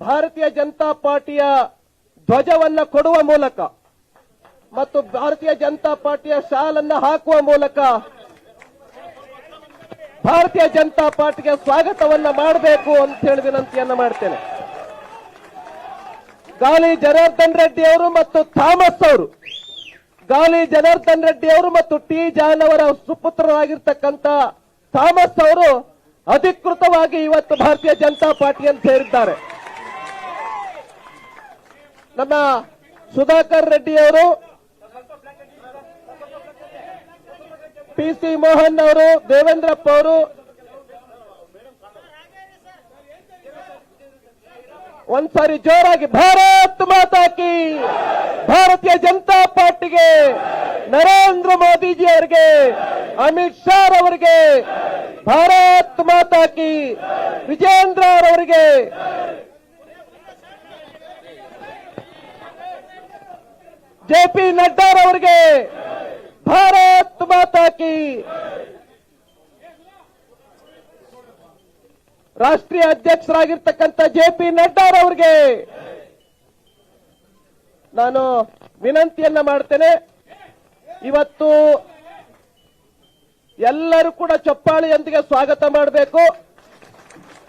ಭಾರತೀಯ ಜನತಾ ಪಾರ್ಟಿಯ ಧ್ವಜವನ್ನ ಕೊಡುವ ಮೂಲಕ ಮತ್ತು ಭಾರತೀಯ ಜನತಾ ಪಾರ್ಟಿಯ ಶಾಲನ್ನ ಹಾಕುವ ಮೂಲಕ ಭಾರತೀಯ ಜನತಾ ಪಾರ್ಟಿಗೆ ಸ್ವಾಗತವನ್ನ ಮಾಡಬೇಕು ಅಂತ ಹೇಳಿ ವಿನಂತಿಯನ್ನ ಮಾಡ್ತೇನೆ. ಗಾಲಿ ಜನಾರ್ದನ್ ರೆಡ್ಡಿ ಅವರು ಮತ್ತು ಥಾಮಸ್ ಅವರು. ಗಾಲಿ ಜನಾರ್ದನ್ ರೆಡ್ಡಿ ಅವರು ಮತ್ತು ಟಿ ಜಾನ್ ಅವರ ಸುಪುತ್ರರಾಗಿರ್ತಕ್ಕಂಥ ಥಾಮಸ್ ಅವರು ಅಧಿಕೃತವಾಗಿ ಇವತ್ತು ಭಾರತೀಯ ಜನತಾ ಪಾರ್ಟಿಯನ್ನು ಸೇರಿದ್ದಾರೆ ನಮ್ಮ ಸುಧಾಕರ್ ರೆಡ್ಡಿ ಅವರು ಪಿ ಸಿ ಮೋಹನ್ ಅವರು, ದೇವೇಂದ್ರಪ್ಪ ಅವರು ಒಂದ್ಸಾರಿ ಜೋರಾಗಿ ಭಾರತ್ ಮಾತಾಕಿ ಭಾರತೀಯ ಜನತಾ ಪಾರ್ಟಿಗೆ, ನರೇಂದ್ರ ಮೋದಿಜಿ ಅವರಿಗೆ, ಅಮಿತ್ ಶಾ ಅವರಿಗೆ ಭಾರತ್ ಮಾತಾಕಿ ವಿಜೇಂದ್ರ ಅವರಿಗೆ ಜೆ ಪಿ ನಡ್ಡಾರವರಿಗೆ ಭಾರತ್ ಮಾತಾಕಿ ರಾಷ್ಟ್ರೀಯ ಅಧ್ಯಕ್ಷರಾಗಿರ್ತಕ್ಕಂಥ ಜೆ ಪಿ ನಡ್ಡಾರವರಿಗೆ ನಾನು ವಿನಂತಿಯನ್ನ ಮಾಡ್ತೇನೆ. ಇವತ್ತು ಎಲ್ಲರೂ ಕೂಡ ಚಪ್ಪಾಳಿಯೊಂದಿಗೆ ಸ್ವಾಗತ ಮಾಡಬೇಕು.